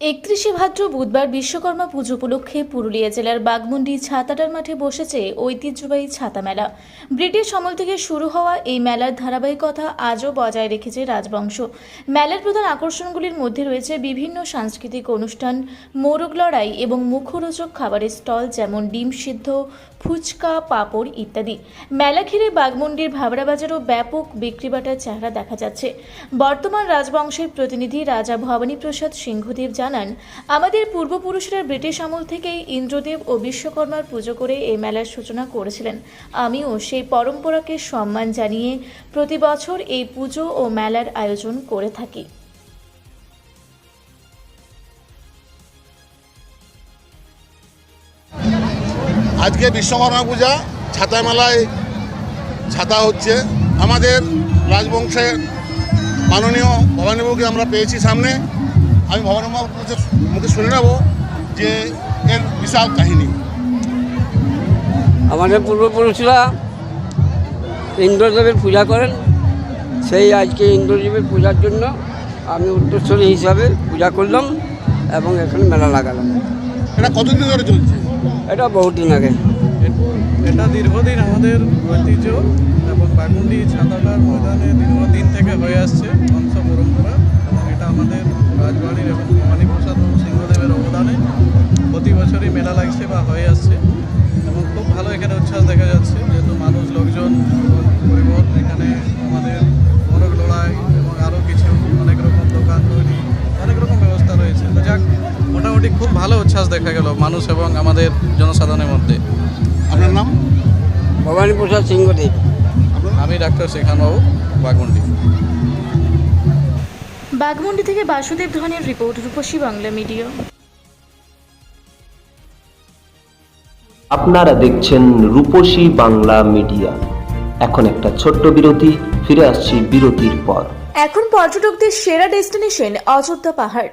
একত্রিশে ভাদ্র বুধবার বিশ্বকর্মা পুজো উপলক্ষে পুরুলিয়া জেলার বাগমুন্ডি ছাতাটার মাঠে বসেছে ঐতিহ্যবাহী ছাতা মেলা। ব্রিটিশ আমল থেকে শুরু হওয়া এই মেলার ধারাবাহিকতা আজও বজায় রেখেছে রাজবংশ। মেলার প্রধান আকর্ষণগুলির মধ্যে রয়েছে বিভিন্ন সাংস্কৃতিক অনুষ্ঠান, মোরগ লড়াই এবং মুখরোচক খাবারের স্টল যেমন ডিম সিদ্ধ, ফুচকা, পাঁপড় ইত্যাদি। মেলা ঘিরে বাগমুন্ডির ভাবরা বাজারও ব্যাপক বিক্রিবাটার চেহারা দেখা যাচ্ছে। বর্তমান রাজবংশের প্রতিনিধি রাজা ভবানী প্রসাদ সিংহদেব জানান, আমাদের পূর্বপুরুষরা ব্রিটিশ আমল থেকেই ইন্দ্রদেব ও বিশ্বকর্মার পুজো করে এই মেলার সূচনা করেছিলেন। আমিও সেই পরম্পরাকে সম্মান জানিয়ে প্রতি বছর এই পুজো ও মেলার আয়োজন করে থাকি। আজকে বিশ্বকর্মা পূজা ছাতা মেলায় ছাতা হচ্ছে। আমাদের রাজবংশের মাননীয় ভবানীবাবুকে আমরা পেয়েছি সামনে। আমি ভবানীবাবুর কাছে মুখে শুনে নেব যে এর বিশাল কাহিনী। আমাদের পূর্বপুরুষরা ইন্দ্রদেবের পূজা করেন। সেই আজকে ইন্দ্রদেবের পূজার জন্য আমি উত্তরস্বরী হিসাবে পূজা করলাম এবং এখানে মেলা লাগালাম। এটা কতদিন ধরে চলছে? এটা বহুদিন আগে। এটা দীর্ঘদিন আমাদের ঐতিহ্য এবং বাগুন্ডি ছাতাটার ময়দানে দীর্ঘদিন থেকে হয়ে আসছে। উচ্ছ্বাস দেখা গেল মানুষ এবং আমাদের জনসাধারণের মধ্যে। আপনার নাম? ভবানী প্রসাদ সিংহদেব। আমি ডাক্তার শেখানবাবু বাগমুন্ডি বাগমুন্ডি থেকে বাসুদেব ধনের রিপোর্ট রূপসী বাংলা মিডিয়া। আপনারা দেখছেন রূপসী বাংলা মিডিয়া। এখন একটা ছোট্ট বিরতি ফিরে আসছি বিরতির পর। এখন পর্যটকদের সেরা ডেস্টিনেশন অযোধ্যা পাহাড়।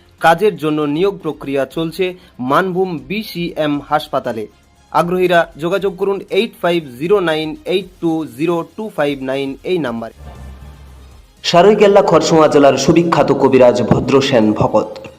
কাজের জন্য নিয়োগ প্রক্রিয়া চলছে মানভূম বিসিএম হাসপাতালে। আগ্রহীরা যোগাযোগ করুন eight five zero nine eight two zero two five nine এই নাম্বারে। সারৈকেল্লা খরসোয়া জেলার সুবিখ্যাত কবিরাজ Bhadrasen Bhakat.